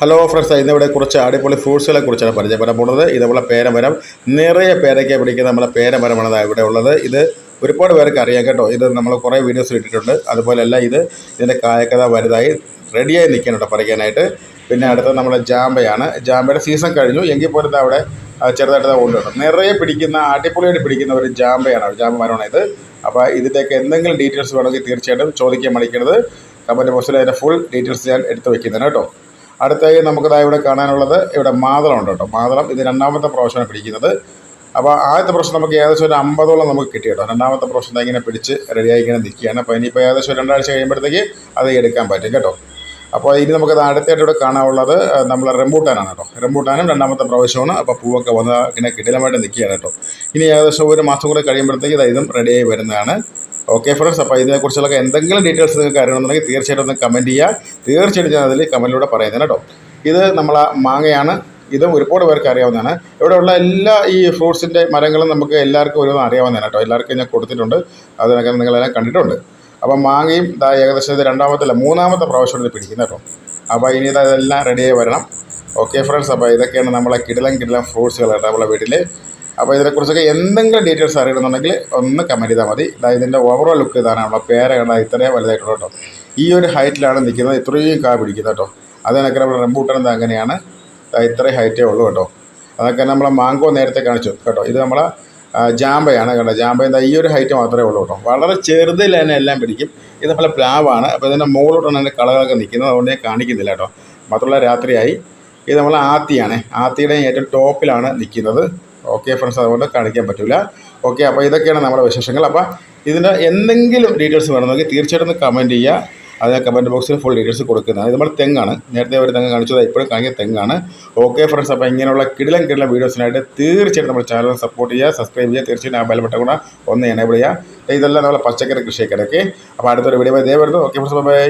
Hello friends ഇന്നിവിടെ കുറച്ച് അടിപൊളി ഫ്രൂട്ട്സുകളെ കുറിച്ചാണ് പരിചയപ്പെടാൻ പോകുന്നത്. ഇത് പേരമരം. നിറയെ പേരയ്ക്ക പിടിക്കുന്ന നമ്മളെ പേരമരമാണ് ഇവിടെ ഉള്ളത്. ഇത് ഒരുപാട് പേർക്ക് അറിയാം കേട്ടോ. ഇത് നമ്മൾ കുറേ വീഡിയോസ് ഇട്ടിട്ടുണ്ട്. അതുപോലെ അല്ല ഇത് ഇതിന്റെ കായക്കഥ വലുതായി റെഡിയായി നിൽക്കുന്നുണ്ട് പറിക്കാനായിട്ട്. പിന്നെ അടുത്ത നമ്മുടെ ജാമ്പയാണ്. ജാമ്പയുടെ സീസൺ കഴിഞ്ഞു. എങ്കിൽ പോലും അവിടെ ചെറുതായിട്ട് കൊണ്ടുവരണം നിറയെ പിടിക്കുന്ന അടിപൊളിയായിട്ട് പിടിക്കുന്ന ഒരു ജാമ്പയാണ് ജാമ്പ മരമാണ് ഇത്. അപ്പോൾ ഇതിന്റെയൊക്കെ എന്തെങ്കിലും ഡീറ്റെയിൽസ് വേണമെങ്കിൽ തീർച്ചയായിട്ടും ചോദിക്കാൻ മടിക്കരുത്. കമന്റ് ബോക്സിൽ അതിന്റെ ഫുൾ ഡീറ്റെയിൽസ് ഞാൻ എടുത്ത് വയ്ക്കുന്നതാണ് കേട്ടോ. അടുത്തായി നമുക്കിതാ ഇവിടെ കാണാനുള്ളത് ഇവിടെ മാതളം ഉണ്ട് കേട്ടോ. മാതളം ഇത് രണ്ടാമത്തെ പ്രാവശ്യമാണ് പിടിക്കുന്നത്. അപ്പോൾ ആദ്യത്തെ പ്രാവശ്യം നമുക്ക് ഏകദേശം ഒരു അമ്പതോളം നമുക്ക് കിട്ടി കേട്ടോ. രണ്ടാമത്തെ പ്രാവശ്യം ഇങ്ങനെ പിടിച്ച് റെഡിയായി ഇങ്ങനെ നിൽക്കുകയാണ്. അപ്പോൾ ഇനിയിപ്പോൾ ഏകദേശം രണ്ടാഴ്ച കഴിയുമ്പോഴത്തേക്ക് അത് എടുക്കാൻ പറ്റും കേട്ടോ. അപ്പോൾ ഇനി നമുക്ക് അടുത്തായിട്ട് ഇവിടെ കാണാനുള്ളത് നമ്മൾ റെമ്പൂട്ടാനാണ് കേട്ടോ. റെമ്പൂട്ടാനും രണ്ടാമത്തെ പ്രാവശ്യമാണ്. അപ്പോൾ പൂവൊക്കെ വന്ന് ഇങ്ങനെ കിടിലമായിട്ട് നിൽക്കുകയാണ് കേട്ടോ. ഇനി ഏകദേശം ഒരു മാസം കൂടെ കഴിയുമ്പോഴത്തേക്ക് ഇതും റെഡിയായി വരുന്നതാണ്. ഓക്കെ ഫ്രണ്ട്സ് അപ്പോൾ ഇതിനെക്കുറിച്ചുള്ള എന്തെങ്കിലും ഡീറ്റെയിൽസ് നിങ്ങൾക്ക് അറിയണമെന്നുണ്ടെങ്കിൽ തീർച്ചയായിട്ടും ഒന്ന് കമന്റ് ചെയ്യുക തീർച്ചയായിട്ടും ഞാൻ അതിൽ കമന്റിലൂടെ പറയുന്നത് കേട്ടോ. ഇത് നമ്മൾ മാങ്ങയാണ്. ഇതും ഒരുപാട് പേർക്ക് അറിയാവുന്നതാണ്. ഇവിടെയുള്ള എല്ലാ ഈ ഫ്രൂട്ട്സിന്റെ മരങ്ങളും നമുക്ക് എല്ലാവർക്കും ഒരുവിധം അറിയാവുന്നതാണ് കേട്ടോ. എല്ലാവർക്കും ഞാൻ കൊടുത്തിട്ടുണ്ട്. അതിനൊക്കെ നിങ്ങളെല്ലാം കണ്ടിട്ടുണ്ട്. അപ്പം മാങ്ങയും ഇതാ ഏകദേശം ഇത് രണ്ടാമത്തെ അല്ല മൂന്നാമത്തെ പ്രാവശ്യം ഇത് പിടിക്കുന്നത് കേട്ടോ. അപ്പോൾ ഇനി ഇത് ഇതെല്ലാം റെഡിയായി വരണം. ഓക്കെ ഫ്രണ്ട്സ് അപ്പോൾ ഇതൊക്കെയാണ് നമ്മളെ കിടിലം കിടിലം ഫ്രൂട്ട്സുകൾ കേട്ടോ നമ്മളെ വീട്ടിൽ അപ്പോൾ ഇതിനെക്കുറിച്ചൊക്കെ എന്തെങ്കിലും ഡീറ്റെയിൽസ് അറിയണമെന്നുണ്ടെങ്കിൽ ഒന്ന് കമന്റ് ചെയ്താൽ മതി. ഇതാ ഇതിന്റെ ഓവറോൾ ലുക്ക് ഇതാണ് നമ്മളെ പേര കണ്ടാൽ ഇത്രയും വലുതായിട്ടുള്ളൂ കേട്ടോ. ഈ ഒരു ഹൈറ്റിലാണ് നിൽക്കുന്നത്. ഇത്രയും കാ പിടിക്കുന്നത് കേട്ടോ. അതിനൊക്കെ നമ്മുടെ റംബൂട്ടൻ അങ്ങനെയാണ്. ഇത്രയും ഹൈറ്റേ ഉള്ളൂ കേട്ടോ. അതൊക്കെ നമ്മളെ മാങ്കോ നേരത്തെ കാണിച്ചു കേട്ടോ. ഇത് നമ്മളെ ജാമ്പയാണ് കേട്ടോ ജാമ്പ എന്താ ഈ ഒരു ഹൈറ്റ് മാത്രമേ ഉള്ളൂ കേട്ടോ. വളരെ ചെറുതിൽ തന്നെ എല്ലാം പിടിക്കും. ഇത് നമ്മളെ പ്ലാവാണ്. അപ്പോൾ ഇതിന്റെ മുകളിലോട്ടാണ് അതിന്റെ കളകളൊക്കെ നിൽക്കുന്നത്. അതുകൊണ്ട് ഞാൻ കാണിക്കുന്നില്ല കേട്ടോ. മാത്രമല്ല രാത്രിയായി. ഇത് നമ്മളെ ആത്തിയാണ്. ആത്തിയുടെ ഏറ്റവും ടോപ്പിലാണ് നിൽക്കുന്നത്. ഓക്കെ ഫ്രണ്ട്സ് അതുകൊണ്ട് കാണിക്കാൻ പറ്റില്ല ഓക്കെ അപ്പോൾ ഇതൊക്കെയാണ് നമ്മുടെ വിശേഷങ്ങൾ. അപ്പോൾ ഇതിന്റെ എന്തെങ്കിലും ഡീറ്റെയിൽസ് വേണമെങ്കിൽ തീർച്ചയായിട്ടും കമന്റ് ചെയ്യുക. അതിന് കമന്റ് ബോക്സിൽ ഫുൾ ഡീറ്റെയിൽസ് കൊടുക്കുന്നതാണ്. ഇത് നമ്മുടെ തെങ്ങാണ്. നേരത്തെ ഒരു തെങ്ങ് കാണിച്ചത് ഇപ്പോഴും കാണിക്കുന്ന തെങ്ങാണ്. ഓക്കെ ഫ്രണ്ട്സ് അപ്പോൾ ഇങ്ങനെയുള്ള കിടിലം കിടിലം വീഡിയോസിനായിട്ട് തീർച്ചയായിട്ടും നമ്മുടെ ചാനൽ സപ്പോർട്ട് ചെയ്യുക സബ്സ്ക്രൈബ് ചെയ്യുക. തീർച്ചയായിട്ടും ആ ബെൽബട്ടൺ കൂടെ ഒന്ന് എനേബിൾ ചെയ്യുക. ഇതെല്ലാം നമ്മളെ പച്ചക്കറി കൃഷിയൊക്കെ ഇടയ്ക്ക്. അപ്പോൾ അടുത്തൊരു വീഡിയോ ഇതേ വരുന്നു. Okay friends bye